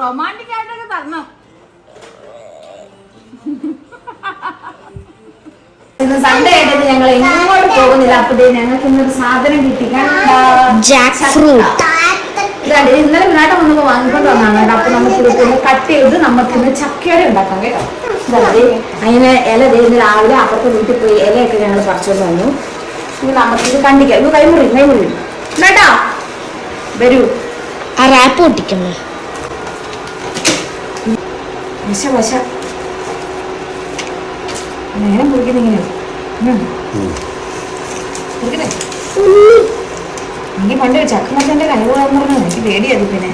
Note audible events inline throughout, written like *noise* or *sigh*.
Romantic ആയിട്ടൊക്കെ തരണം. ഇന്ന് സൺഡേ ആയിട്ട് ഞങ്ങൾ എങ്ങോട്ട് പോകുന്നില്ല. അപ്പൊ ഞങ്ങൾക്ക് ഇന്നൊരു സാധനം കിട്ടി. ജാക്ക് ഫ്രൂട്ട് ഇതാണ് ഇന്നലെ നാട്ടം വന്നപ്പോ വാങ്ങിക്കൊണ്ട് വന്നാണ് കേട്ടോ. അപ്പൊ നമുക്ക് കട്ട് ചെയ്ത് നമുക്ക് ഇന്ന് ചക്കയുടെ ഉണ്ടാക്കാം കേട്ടോ. അതിന് ഇല ഇന്ന് രാവിലെ അപ്പുറത്തെ വീട്ടിൽ പോയി ഇലയൊക്കെ ഞങ്ങൾ പറിച്ചോണ്ട് വന്നു. ഇനി നമുക്കിത് കണ്ടിക്കാം. ഇത് കൈമുറി കൈമുറി. കേട്ടോ വരൂ. ആ റാപ്പ് പൊട്ടിക്കുന്നു. വശ നേരം നീ പണ്ട് ചക്കമച്ചന്റെ കഴിവ് പറഞ്ഞു എനിക്ക് പേടിയത് പിന്നെ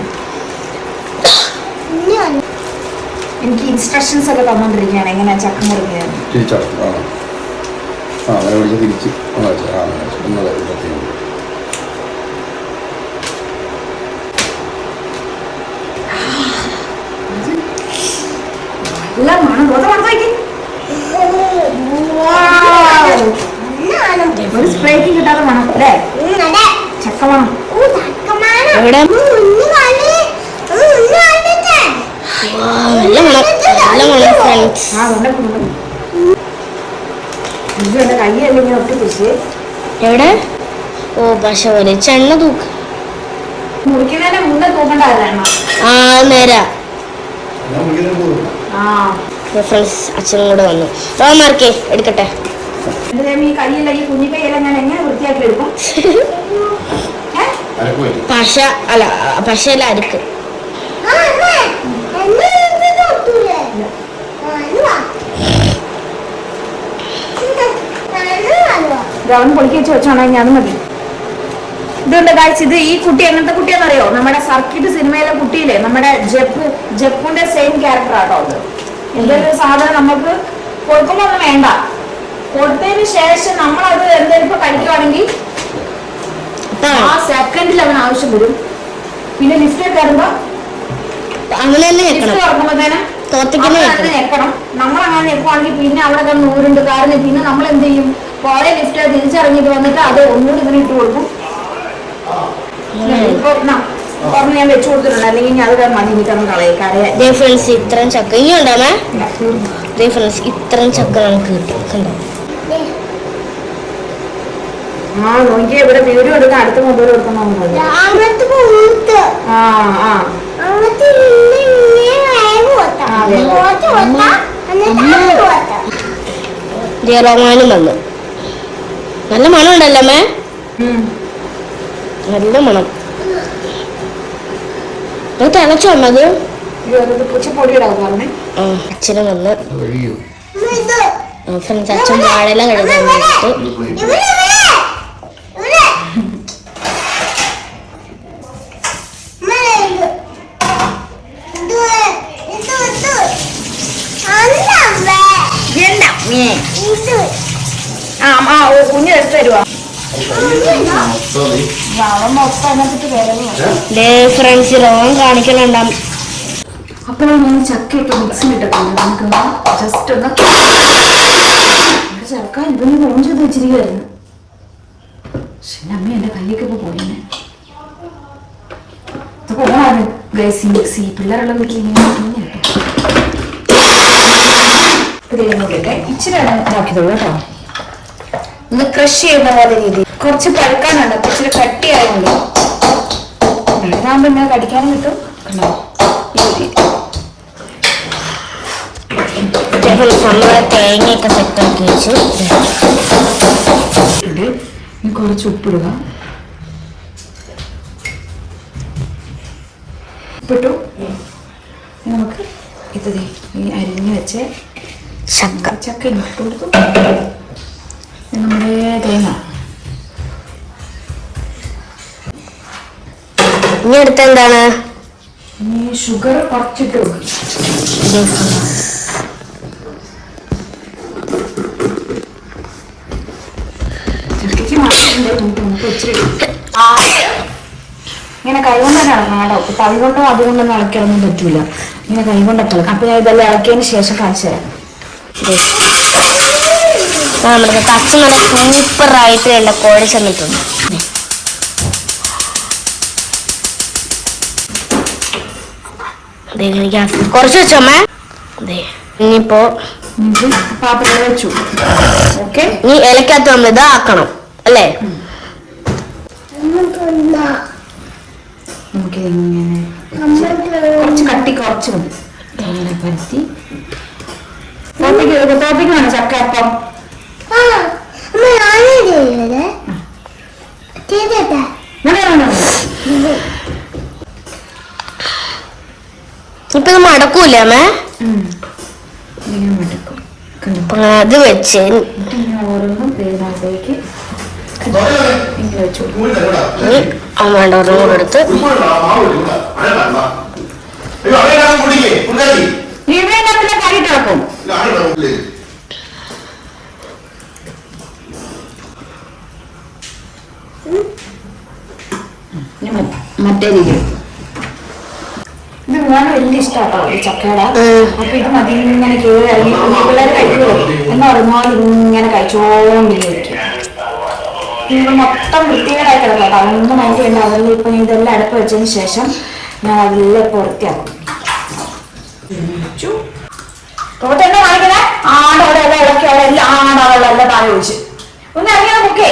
എനിക്ക് ഇൻസ്ട്രക്ഷൻസ് ഒക്കെ തന്നോണ്ടിരിക്കുകയാണ് എങ്ങനെയാ ചക്ക വിളിച്ച് തിരിച്ച് ആ ആ ഒന്നത് പ്രത്യേകം എല്ലാം മണം റോസ മണത്തേക്ക് ഒരു സ്പ്രേക്ക് കിട്ടാതെ മണം അല്ലേ? ചക്ക മണം. എവിടെ? എവിടെ? ഓ പശ പോലെ ചെണ്ണ തൂക്ക്. മുറിക്കുന്നതിന് മുന്നേ തൂക്കണ്ടായിരുന്നു ആ നേരാ. ഞാൻ ആ ഫ്രണ്ട്സ് അച്ഛനും കൂടെ വന്നു. റോമാർക്കേ എടുക്കട്ടെ. ഞാൻ *laughs* പശ അല്ല പശയല്ല അരുക്ക്. അവൻ പൊളിക്കി വെച്ച് വെച്ചാണെങ്കിൽ അത് മതി. ഇതുണ്ട് കാഴ്ച ഇത് ഈ കുട്ടി എങ്ങനത്തെ കുട്ടിയാണെന്നറിയോ? നമ്മുടെ സർക്കിട്ട് സിനിമയിലെ കുട്ടിയില്ലേ? നമ്മുടെ ജപ്പു ജപ്പുന്റെ സെയിം ക്യാരക്ടർ ആട്ടോ അത് എന്തൊരു സാധനം നമുക്ക് കൊടുക്കുമ്പോ ഒന്നും വേണ്ട. കൊടുത്തതിന് ശേഷം നമ്മൾ അത് എന്തെങ്കിലും ഇപ്പൊ കഴിക്കുവാണെങ്കിൽ ആ. സെക്കൻഡിൽ അവൻ ആവശ്യം വരും. പിന്നെ ലിഫ്റ്റ് കയറുമ്പോ അങ്ങനെ തന്നെ ലിഫ്റ്റ് ഞെക്കണം നമ്മൾ അങ്ങനെ ഞെക്കുവാണെങ്കിൽ പിന്നെ അവിടെ കിടന്ന് ഊരുണ്ട്. കാരണം പിന്നെ നമ്മൾ എന്ത് ചെയ്യും? പോയ ലിഫ്റ്റ് തിരിച്ചറിഞ്ഞിട്ട് വന്നിട്ട് അത് ഒന്നുകൂടി ഇതിന് ഇട്ട് കൊടുക്കും. ഇപ്പൊ ഒരെണ്ണം ഞാൻ വെച്ചു കൊടുത്തിട്ടുണ്ട്. അല്ലെങ്കിൽ അത് മതി കിട്ടണം ഫ്രണ്ട്സ് ഇത്രയും ചക്ക ഇനി ഉണ്ടാമേ ദേ ഫ്രണ്ട്സ് ഇത്രയും ചക്ക നമുക്ക് കിട്ടും. ആ നോക്കിയ ഇവിടെ വീഡിയോ എടുക്കാൻ അടുത്ത മൊബൈൽ എടുക്കണം ആ ആ. ജയറോമാനും വന്നു. നല്ല മണം ഉണ്ടല്ലോ മേ. നല്ല മണം. അത് തിളച്ചോ അമ്മ അത് ഇത് അത് പൂച്ചപ്പൊടി ഇടാവും പറഞ്ഞേ. ആ അച്ഛനും വന്ന് ഫ്രണ്ട്സ് അച്ഛൻ വാഴെല്ലാം കഴുകാൻ വേണ്ടിയിട്ട് ഒരു പ്ലേറ്റ് എന്താ മേ ആ ആ ഓ കുഞ്ഞ് എടുത്ത് തരുവാ മൊത്തം ഈ അവൻ മൊത്തം അതിനകത്തിട്ട് വേദനയാണ് ദേ ഫ്രണ്ട്സ് രോഗം കാണിക്കലുണ്ടാം അപ്പോൾ ഞാൻ ചക്കയൊക്കെ മിക്സിയിലിട്ടിട്ടുണ്ട് നമുക്ക് ജസ്റ്റ് ഒന്ന് ചക്ക ഇതൊന്ന് കുറഞ്ഞു ചെയ്ത് വെച്ചിരിക്കുവായിരുന്നു പക്ഷെ അമ്മ എന്റെ കയ്യൊക്കെ ഇപ്പോൾ പോയിന്നെ ഓണാണ്. ഗൈസ് മിക്സി പിള്ളേരുള്ള വീട്ടിൽ ഇങ്ങനെ ഇച്ചിരി ഇതാക്കിയതുള്ളൂ കേട്ടോ. ഒന്ന് ക്രഷ് ചെയ്യുന്ന പോലെ രീതി കുറച്ച് പഴുക്കാനുണ്ട്. അപ്പൊ ഇച്ചിരി കട്ടിയായുണ്ട്. ഇതാകുമ്പോ ഇങ്ങനെ കടിക്കാനും കിട്ടും. കണ്ടോ? തേങ്ങയൊക്കെ സെറ്റാക്കി വെച്ചു. ഇനി കുറച്ച് ഉപ്പിടുക. ഉപ്പിട്ടു. നമുക്ക് ഇത് ഈ അരിഞ്ഞ് വെച്ച് ചക്ക. ചക്ക ഇങ്ങോട്ട് കൊടുത്തു. നമ്മുടെ തേങ്ങ. ഇനി അടുത്ത എന്താണ് ഷുഗർ കുറച്ചിട്ട് ഇങ്ങനെ കൈകൊണ്ട് തന്നെ ഇളക്കണം കേട്ടോ. ഇപ്പൊ തവി കൊണ്ടോ അതുകൊണ്ടൊന്നും ഇളക്കിയൊന്നും പറ്റൂല. ഇങ്ങനെ കൈകൊണ്ടൊക്കെ ഇളക്കാം. അപ്പൊ ഞാൻ ഇതെല്ലാം ഇളക്കിയതിന് ശേഷം കാണിച്ചു തരാം. നമ്മുടെ അച്ഛൻ നല്ല സൂപ്പറായിട്ട് രണ്ട് കോഴി ചെന്നിട്ടുണ്ട് ദേ ഗ്യാസ് കുറച്ച് വെച്ചമ്മേ അതെ ഇനിയിപ്പോ പാത്രം വെച്ചു. ഓക്കെ? ഇനി ഇലക്കകത്ത് നമ്മൾ ഇത് ആക്കണം അല്ലേ? നമുക്ക് ഇങ്ങനെ കുറച്ച് കട്ടി കുറച്ച് മതി. ഇങ്ങനെ പരത്തി. തോപ്പിക്ക് തോപ്പിക്ക് വേണം ചക്ക അപ്പം? വേണം, ഇപ്പൊ ഇത് മടക്കൂലേ അമ്മേ ഇങ്ങനെ മടക്കും. കണ്ടോ? അത് വെച്ച്. ഇങ്ങനെ ഓരോന്നും ഇങ്ങനെ വെച്ചു. ഇനി അമ്മയുടെ ഒരെണ്ണം കൂടെ എടുത്ത് നീ വേണ്ടതിനെ കറിയിട്ട് വെക്കും ഇനി മ- മറ്റേ രീതി ഇത് മോനെ ഇഷ്ടമാട്ടോ ഈ ചക്കയുടെ. അപ്പൊ ഇത് മതി ഇങ്ങനെ കേറി പിള്ളേർ കഴിക്കുമോ എന്ന് പറഞ്ഞാൽ ഇങ്ങനെ കഴിച്ചോണ്ടിരിക്കും. നിങ്ങൾ മൊത്തം വൃത്തികേടായി കിടക്കാം അതൊന്നും മൈൻഡ് ചെയ്യണ്ട അതെല്ലാം ഇപ്പൊ ഞാൻ ഇതെല്ലാം അടുപ്പ് വെച്ചതിന് ശേഷം ഞാൻ അതെല്ലാം ഇപ്പൊ വൃത്തിയാക്കും കാണിക്കണേ ആടവിടെ എല്ലാം ഇളക്കി അവിടെ എല്ലാം ആടവിടെ എല്ലാം താഴെ ഒഴിച്ച്. ഒന്ന് ഇറങ്ങിയാ നോക്കേ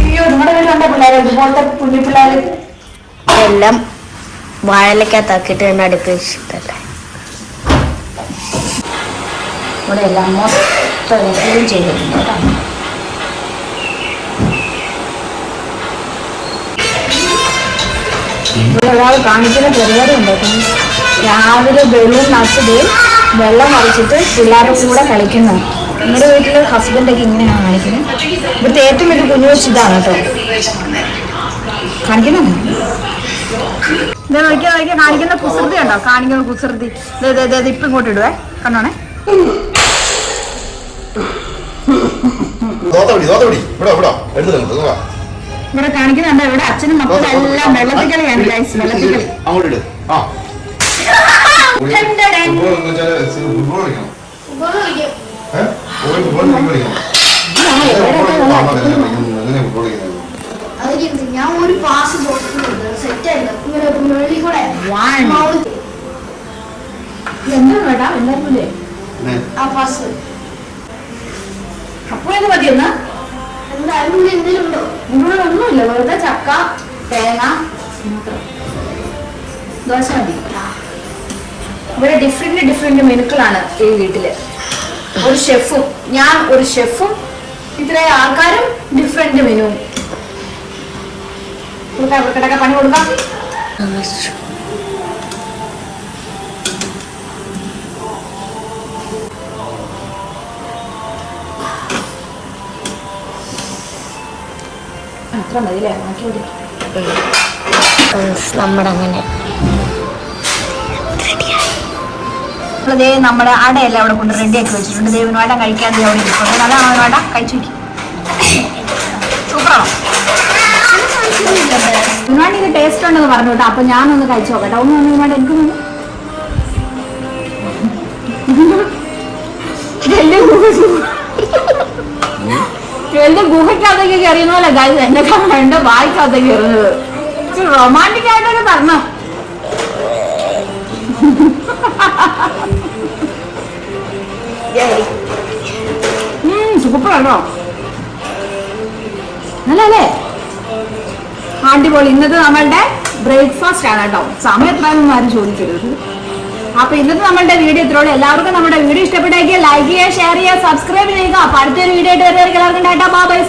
അയ്യോ നിങ്ങളുടെ വീട്ടിലുണ്ടോ കണ്ട പിള്ളേരെ ഇതുപോലത്തെ കുഞ്ഞു പിള്ളേർ എല്ലാം വാഴലക്കകത്താക്കിയിട്ട് തന്നെ അടുപ്പ് വെച്ചിട്ടല്ലേ ഇവിടെ എല്ലാം മൊത്തം ക്ലീൻ ചെയ്തിട്ടുണ്ട് കേട്ടോ ഇവിടെ ഒരാൾ കാണിക്കുന്ന പരിപാടി ഉണ്ടായിരുന്നു രാവിലെ വെള്ളം നട്ടത് വെള്ളം മറിച്ചിട്ട് പിള്ളേരുടെ കൂടെ കളിക്കുന്നു. നമ്മുടെ വീട്ടിലെ ഹസ്ബൻഡൊക്കെ ഇങ്ങനെയാണ് കാണിക്കുന്നത്. ഇവിടുത്തെ ഏറ്റവും വലിയ കുഞ്ഞു വെച്ച് ഇതാണ് കേട്ടോ. കാണിക്കുന്നു ഇത് കാണിക്കുന്ന കുസൃതി ഉണ്ടോ കാണിക്കുന്ന കുസൃതി. ദേ, ദേ, ദേ, ദേ, ഇപ്പൊ ഇങ്ങോട്ട് ഇടുവേ. കണ്ടോണേ? ഇവിടെ കാണിക്കുന്നുണ്ട്. ഇവിടെ അച്ഛനും മക്കളും എല്ലാം വെള്ളത്തിക്കളിയാണ് ഗൈസ് വെള്ളത്തിക്കളി. അങ്ങോട്ട് ഫുട്ബോൾ കളിക്കണം. കളിക്കുന്നത് ഞാൻ ഒരു പാസ് സെറ്റ് ആയില്ല. ഇങ്ങനെ വെളി കൂടെ. One. എന്താണ് വേട്ടാ എല്ലാവർക്കും ആ പാസ് അപ്പൊ ഇത് മതിയൊന്ന് എന്താ അതിനുള്ളിൽ എന്തെങ്കിലും ഉണ്ടോ? ഇവിടെ ഒന്നുമില്ല. വെറുതെ ചക്ക തേങ്ങ. ദോശ മതി. ഇവിടെ ഡിഫറെന്റ് ഡിഫറെന്റ് മെനുക്കളാണ് ഈ വീട്ടിൽ. ഒരു ഷെഫും ഞാൻ ഒരു ഷെഫും ഇത്രയും ആൾക്കാരും ഡിഫറെന്റ് മെനുവും കൊടുക്കാം ഇവർക്കിടക്കെ പണി കൊടുക്കാം. അത്ര മതിയില്ലേ? മാറ്റി നമ്മുടെ അങ്ങനെ ദേ നമ്മുടെ അടയെല്ലാം അവിടെ കൊണ്ട് റെഡി ആക്കി വെച്ചിട്ടുണ്ട് ദേവനോട കഴിക്കാതെ അവിടെ ഇരിക്കുന്നത് അതാണ് അവനോട കഴിച്ചു *laughs* സൂപ്പറാണോ? ഇവനോട് ഇത് ടേസ്റ്റ് ഉണ്ടെന്ന് പറഞ്ഞു കേട്ടോ. അപ്പൊ ഞാനൊന്ന് കഴിച്ചു നോക്കട്ടെ. ഒന്ന് ഒന്ന് ഇവനോട് എനിക്ക് വലിയ ഗുഹയ്ക്കകത്തേക്ക് കയറിയുന്ന പോലെ ഗൈസ് എന്റെ എന്റെ വായിക്കകത്തേക്ക് കയറുന്നത്. റൊമാന്റിക് ആയിട്ടൊക്കെ തരണം. സൂപ്പറാണോ നല്ലല്ലേ അടിപൊളി. ഇന്നത്തെ നമ്മളുടെ ബ്രേക്ക്ഫാസ്റ്റ് ആണ് കേട്ടോ. സമയം എത്രയൊന്നും ആരും ചോദിക്കരുത്. അപ്പൊ ഇന്നത്തെ നമ്മളുടെ വീഡിയോ ഇത്രയോളം എല്ലാവർക്കും നമ്മുടെ വീഡിയോ ഇഷ്ടപ്പെട്ടെങ്കിൽ ലൈക്ക് ചെയ്യുക ഷെയർ ചെയ്യുക സബ്സ്ക്രൈബ് ചെയ്യുക. അപ്പൊ അടുത്തൊരു വീഡിയോ ആയിട്ട് വരുന്ന എല്ലാവർക്കും ടാറ്റാ. ബൈ